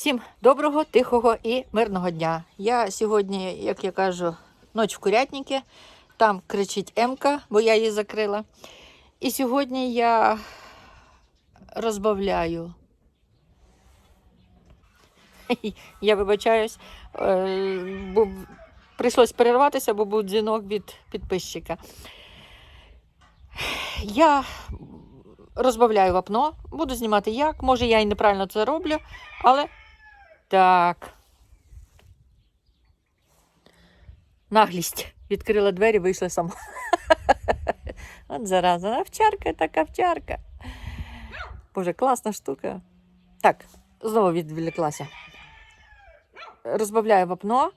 Всім доброго, тихого і мирного дня. Я сьогодні, як я кажу, ноч в курятнике. Там кричить Емка, бо я її закрила. І сьогодні я розбавляю. Я вибачаюсь, е, бо прийшлось перерватися, бо був дзвінок від підписчика. Я розбавляю вапно, буду знімати як. Може, я і неправильно це роблю, але так. Наглість. Відкрила двері, вийшла сама. От зараза, овчарка така овчарка. Боже, класна штука. Так, знову відвлеклася. Розбавляю вапно.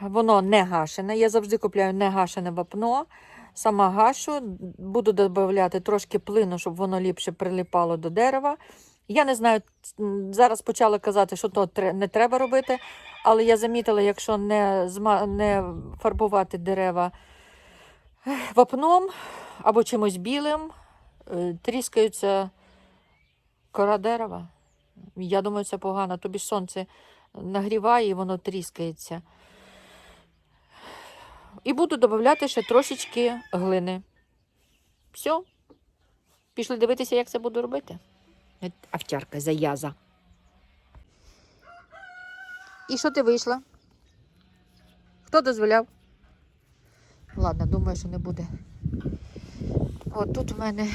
Воно не гашене. Я завжди купляю не гашене вапно. Сама гашу, буду додавати трошки плину, щоб воно ліпше прилипало до дерева. Я не знаю, зараз почала казати, що то не треба робити, але я замітила, якщо не, зма... не фарбувати дерева вапном або чимось білим, е, тріскаються кора дерева. Я думаю, це погано. Тобі ж сонце нагріває і воно тріскається. І буду додавати ще трошечки глини. Все. Пішли дивитися, як це буду робити. Овчарка заяза. І що ти вийшла? Хто дозволяв? Ладно, думаю, що не буде. От тут в мене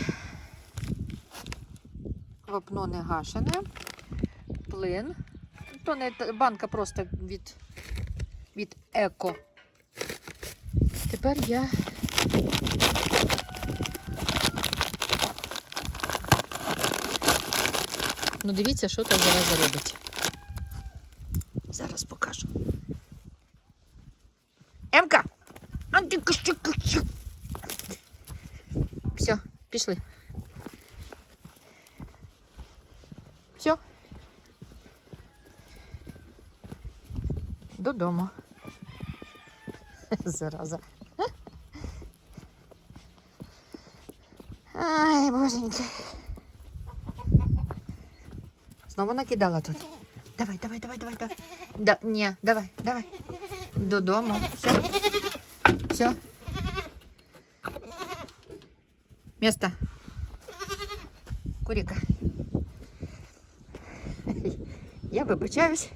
вапно не гашене, плин. То не банка просто від, від еко. Тепер я Ну, дивіться, що там зараз робить. Зараз покажу. Емка! Все, пішли. Все. Додому. Зараза. Ай, боженьки. Знову накидала тут. Давай, давай, давай, давай, давай. Да, ні, давай, давай. Додому. Все. Все. Место. Куріка. Я вибачаюсь,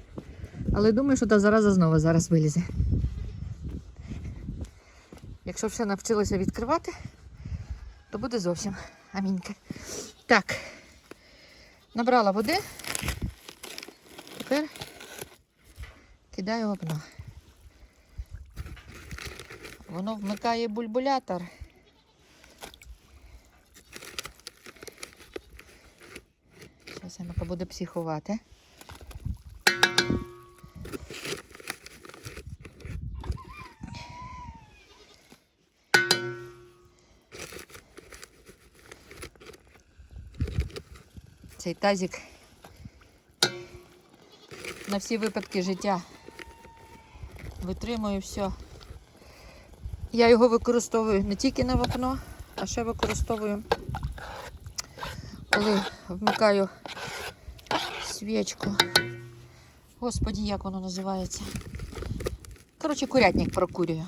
але думаю, що та зараза знову зараз вилізе. Якщо все навчилося відкривати, то буде зовсім амінька. Так, набрала води. Тепер кидаю вапно. Воно вмикає бульбулятор. Зараз Емика буде психувати. Цей тазик на всі випадки життя. Витримую все. Я його використовую не тільки на вапно, а ще використовую, коли вмикаю свічку. Господі, як воно називається? Коротше, курятник прокурюю.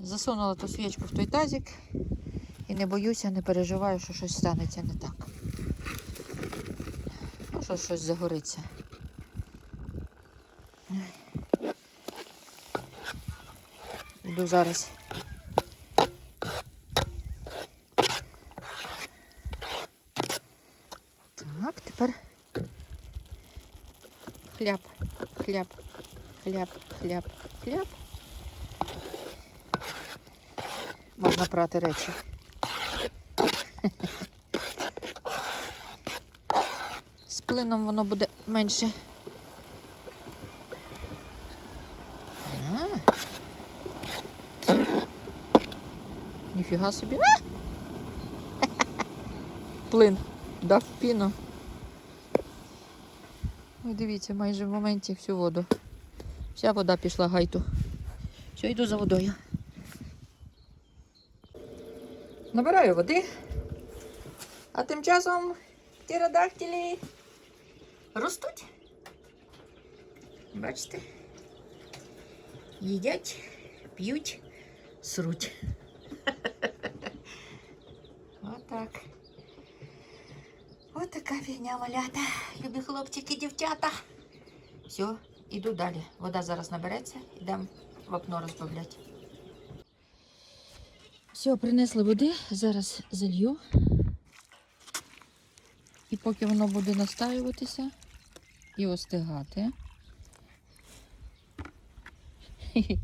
Засунула ту свічку в той тазик і не боюся, не переживаю, що щось станеться не так. Ну, що щось загориться. Йду зараз. Так, тепер хляб, хляб, хляб, хляб, хляб. Можна прати речі. З плином воно буде менше. Ніфіга собі. Плин. Дав піну. Ой, дивіться, майже в моменті всю воду. Вся вода пішла гайту. Все, йду за водою. Набираю води. А тим часом птеродактилі ростуть. Бачите? Їдять, п'ють, сруть. Отак. От така фігня малята. Любі хлопчики, дівчата. Все, іду далі. Вода зараз набереться, йдемо в окно розбавляти. Все, принесли води, зараз залью. І поки воно буде настаюватися і остигати,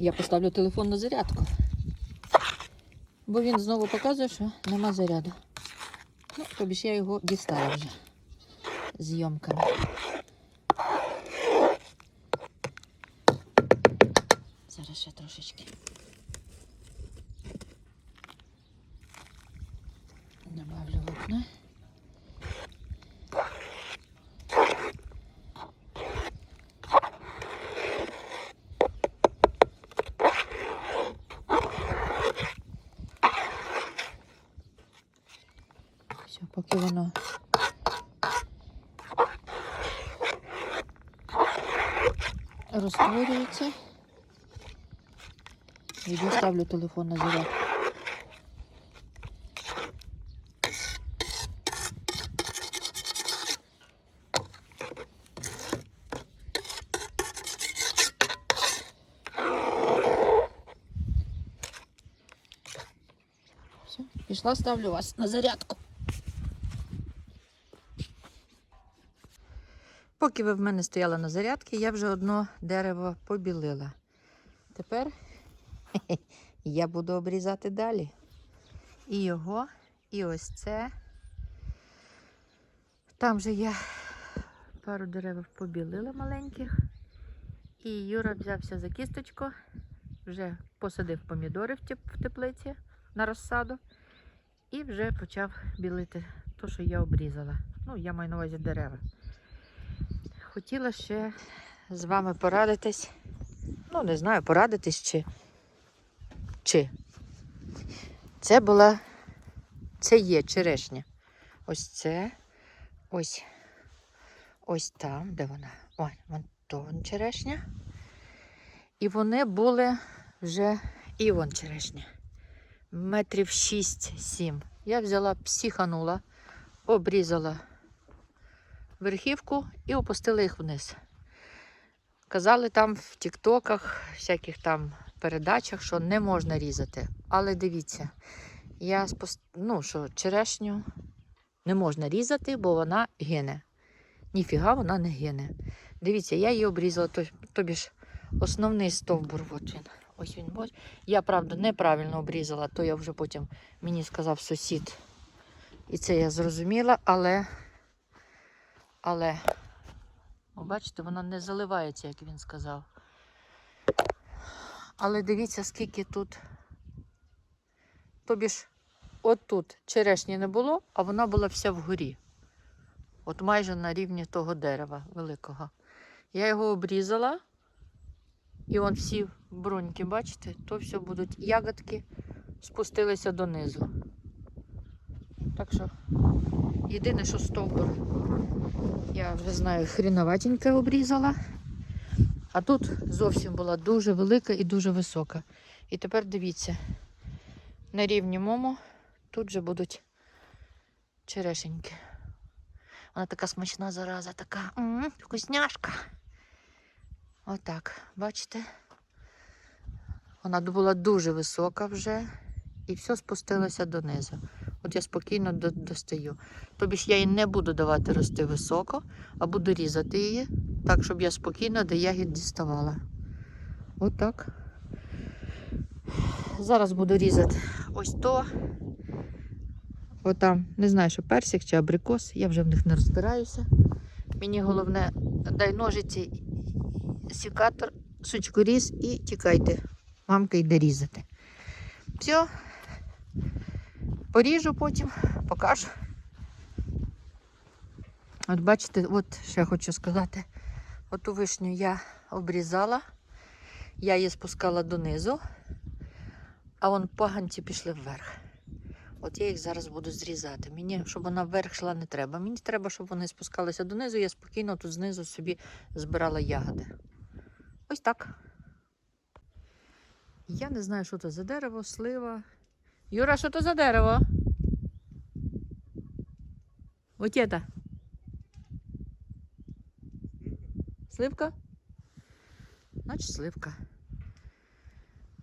я поставлю телефон на зарядку. Бо він знову показує, що нема заряду. Ну, тобі ж я його дістала вже зйомками. Зараз ще трошечки. Добавлю вапна. Поки воно розтворюється. Йду ставлю телефон на заряд. Все, пішла, ставлю вас на зарядку. Поки ви в мене стояли на зарядці, я вже одно дерево побілила. Тепер я буду обрізати далі. І його, і ось це. Там же я пару дерев побілила маленьких. І Юра взявся за кісточку, вже посадив помідори в теплиці на розсаду і вже почав білити те, що я обрізала. Ну, я маю на увазі дерева. Хотіла ще з вами порадитись. Ну, не знаю, порадитись чи. Чи. Це була. Це є черешня. Ось це. Ось. Ось там, де вона? Ой, вон то вон черешня. І вони були вже і вон черешня. Метрів 6-7. Я взяла, психанула, обрізала верхівку і опустила їх вниз. Казали там в тіктоках, всяких там передачах, що не можна різати. Але дивіться, я спос... ну, що черешню не можна різати, бо вона гине. Ніфіга вона не гине. Дивіться, я її обрізала, тобі ж основний стовбур. От він. Ось він. Ось. Я, правда, неправильно обрізала, то я вже потім мені сказав сусід. І це я зрозуміла, але. Але, бачите, вона не заливається, як він сказав. Але дивіться, скільки тут. Тобі ж, от тут черешні не було, а вона була вся вгорі. От майже на рівні того дерева великого. Я його обрізала, і вон всі бруньки, бачите, то все будуть ягодки, спустилися донизу. Так що, єдине, що стовбур я вже знаю, хріноватенько обрізала. А тут зовсім була дуже велика і дуже висока. І тепер дивіться, на рівні мому тут же будуть черешеньки. Вона така смачна зараза, така м вкусняшка. Отак, бачите? Вона була дуже висока вже і все спустилося донизу. От я спокійно достаю. Тобі ж я їй не буду давати рости високо, а буду різати її так, щоб я спокійно до ягід діставала. Отак. Зараз буду різати ось то. Отам, не знаю, що персик чи абрикос, я вже в них не розбираюся. Мені головне, дай ножиці, сікатор, сучкоріз і тікайте. Мамка йде різати. Все. Поріжу потім, покажу. От бачите, от ще хочу сказати, оту вишню я обрізала, я її спускала донизу, а вон поганці пішли вверх. От я їх зараз буду зрізати. Мені, щоб вона вверх йшла, не треба. Мені треба, щоб вони спускалися донизу. Я спокійно тут знизу собі збирала ягоди. Ось так. Я не знаю, що це за дерево, слива. Юра, що це за дерево? Це. Сливка? Значить, сливка.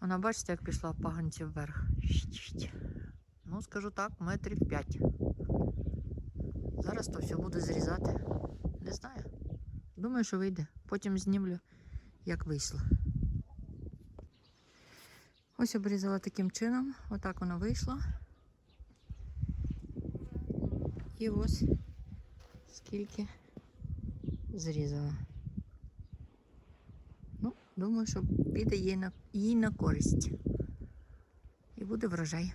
Вона, бачите, як пішла паганці вверх. Ну, скажу так, метрів п'ять. Зараз то все буду зрізати. Не знаю. Думаю, що вийде. Потім знімлю, як вийшло. Ось обрізала таким чином. Отак воно вийшло. І ось скільки зрізала. Ну, думаю, що піде їй на, їй на користь. І буде врожай.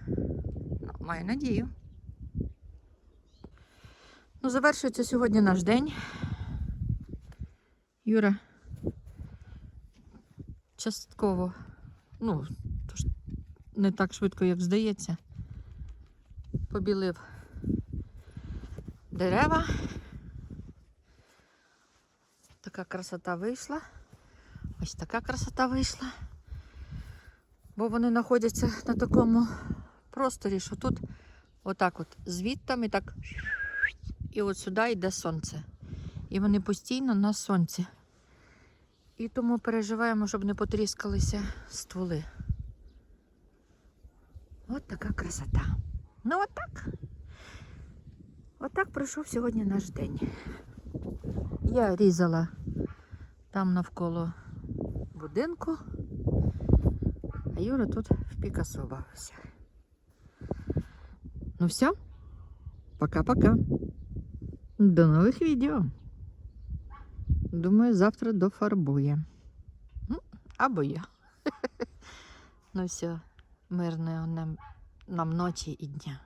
Ну, маю надію. Ну, завершується сьогодні наш день. Юра. Частково. Ну, не так швидко, як здається. Побілив дерева. Така красота вийшла. Ось така красота вийшла. Бо вони знаходяться на такому просторі, що тут отак от звідтам і так. І от сюди йде сонце. І вони постійно на сонці. І тому переживаємо, щоб не потріскалися стволи. От така красота. Ну, от так. От так пройшов сьогодні наш день. Я різала там навколо будинку, а Юра тут в Пікасо бавився. Ну все, пока-пока. До нових відео. Думаю, завтра дофарбує. Ну, Або я. Ну все, Мирної нам, нам ночі і дня.